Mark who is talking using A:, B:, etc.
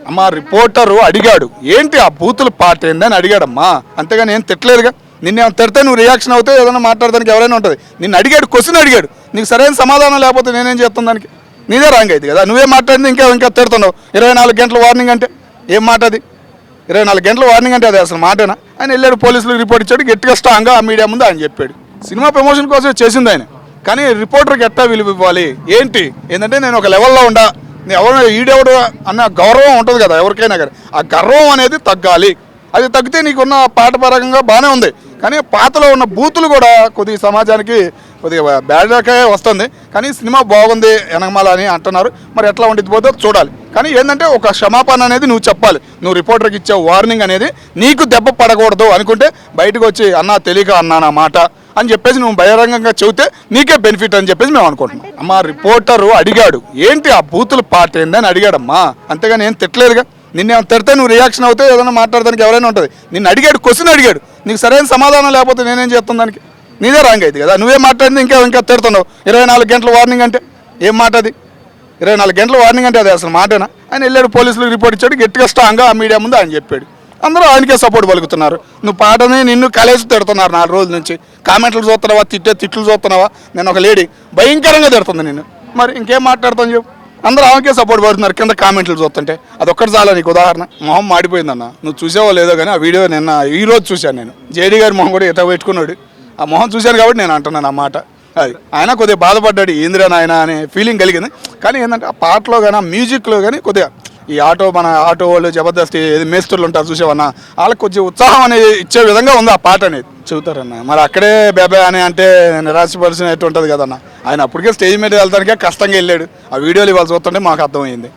A: అమ్మ రిపోర్టరు అడిగాడు. ఏంటి ఆ బూతులు పాట ఏందని అడిగాడమ్మా. అంతేగాని ఏం తిట్టలేదుగా. నిన్ను తిడితే నువ్వు రియాక్షన్ అవుతే ఏదైనా మాట్లాడడానికి ఎవరైనా ఉంటుంది. నిన్ను అడిగాడు క్వశ్చన్ అడిగాడు. నీకు సరైన సమాధానం లేకపోతే నేనేం చేస్తాను దానికి? నీదే రాంగ్ అయితే కదా. నువ్వే మాట్లాడింది ఇంకా ఇంకా తిడుతున్నావు. ఇరవై నాలుగు గంటల వార్నింగ్ అంటే ఏం మాట అది? ఇరవై నాలుగు గంటల వార్నింగ్ అంటే అది అసలు మాటేనా? ఆయన వెళ్ళాడు పోలీసులకు రిపోర్ట్ ఇచ్చాడు గట్టిగా స్ట్రాంగ్గా ఆ మీడియా ముందు ఆయన చెప్పాడు. సినిమా ప్రమోషన్ కోసం చేసింది ఆయన. కానీ రిపోర్టర్కి ఎట్టా విలువ ఇవ్వాలి? ఏంటి? ఏంటంటే నేను ఒక లెవెల్లో ఉండా. ఎవరైనా ఈడెవడు అన్న గౌరవం ఉంటుంది కదా ఎవరికైనా కానీ. ఆ గర్వం అనేది తగ్గాలి. అది తగ్గితే నీకున్న పాట పరంగా బాగానే ఉంది. కానీ పాతలో ఉన్న బూతులు కూడా కొద్దిగా సమాజానికి కొద్దిగా బ్యాడ్కే వస్తుంది. కానీ సినిమా బాగుంది ఎనగమాల అని అంటున్నారు. మరి ఎట్లా ఉండిద్ది పోతే చూడాలి. కానీ ఏంటంటే ఒక క్షమాపణ అనేది నువ్వు చెప్పాలి. నువ్వు రిపోర్టర్కి ఇచ్చే వార్నింగ్ అనేది నీకు దెబ్బ పడకూడదు అనుకుంటే బయటకు వచ్చి అన్నా తెలియక అన్నా నా మాట. అని చెప్పేసి నువ్వు బహిరంగంగా చెబితే నీకే బెనిఫిట్ అని చెప్పేసి మేము అనుకుంటున్నాం. అమ్మ రిపోర్టరు అడిగాడు. ఏంటి ఆ బూతుల పాట ఏందని అడిగాడమ్మా. అంతేగాని ఏం తిట్టలేదుగా. నిన్ను తిడితే నువ్వు రియాక్షన్ అవుతే ఏదైనా మాట్లాడడానికి ఎవరైనా ఉంటుంది. నిన్ను అడిగాడు క్వశ్చన్ అడిగాడు. నీకు సరైన సమాధానం లేకపోతే నేనేం చేస్తాను దానికి? నీదే రాంగ్ అయితే కదా. నువ్వే మాట్లాడింది ఇంకా ఇంకా తిడుతున్నావు. ఇరవై నాలుగు గంటల వార్నింగ్ అంటే ఏం మాట అది? ఇరవై నాలుగు గంటల వార్నింగ్ అంటే అది అసలు మాటేనా? ఆయన వెళ్ళాడు పోలీసులకు రిపోర్ట్ ఇచ్చాడు గట్టిగా స్ట్రాంగ్గా ఆ మీడియా ముందు ఆయన చెప్పాడు. అందరూ ఆయనకే సపోర్ట్ పలుకుతున్నారు. నువ్వు పాటని నిన్ను కలేసి తిడుతున్నారు నాలుగు రోజుల నుంచి. కామెంట్లు చూస్తున్నావా? తిట్టే తిట్లు చూస్తున్నావా? నేను ఒక లేడీ. భయంకరంగా తిడుతుంది నేను మరి ఇంకేం మాట్లాడతాను చెప్పు. అందరూ ఆమెకే సపోర్ట్ పడుతున్నారు కింద కామెంట్లు చూస్తుంటే. అదొక్కటి చాలా నీకు ఉదాహరణ. మొహం మాడిపోయిందన్న. నువ్వు చూసావో లేదో కానీ ఆ వీడియో నిన్న ఈ రోజు చూశాను నేను. జేడీ గారి మొహం కూడా ఇట్లా పెట్టుకున్నాడు. ఆ మొహం చూశాను కాబట్టి నేను అంటున్నాను ఆ మాట. అది. ఆయన కొద్దిగా బాధపడ్డాడు. ఏందిరా నాయన అనే ఫీలింగ్ కలిగింది. కానీ ఏంటంటే ఆ పాటలో కానీ ఆ మ్యూజిక్లో కానీ కొద్దిగా ఈ ఆటో మన ఆటో వాళ్ళు జబర్దస్త్ ఏది మేస్త్రులు ఉంటారు చూసేవన్నా వాళ్ళకి కొంచెం ఉత్సాహం అనేది ఇచ్చే విధంగా ఉంది ఆ పాట అనేది. చెబుతారన్న. మరి అక్కడే బేబే అని అంటే నిరాశపరిచినట్టు ఉంటుంది కదన్న. ఆయన అప్పటికే స్టేజ్ మీద వెళ్తానికే కష్టంగా వెళ్ళాడు. ఆ వీడియోలు ఇవాళ చూస్తుంటే మాకు అర్థమైంది.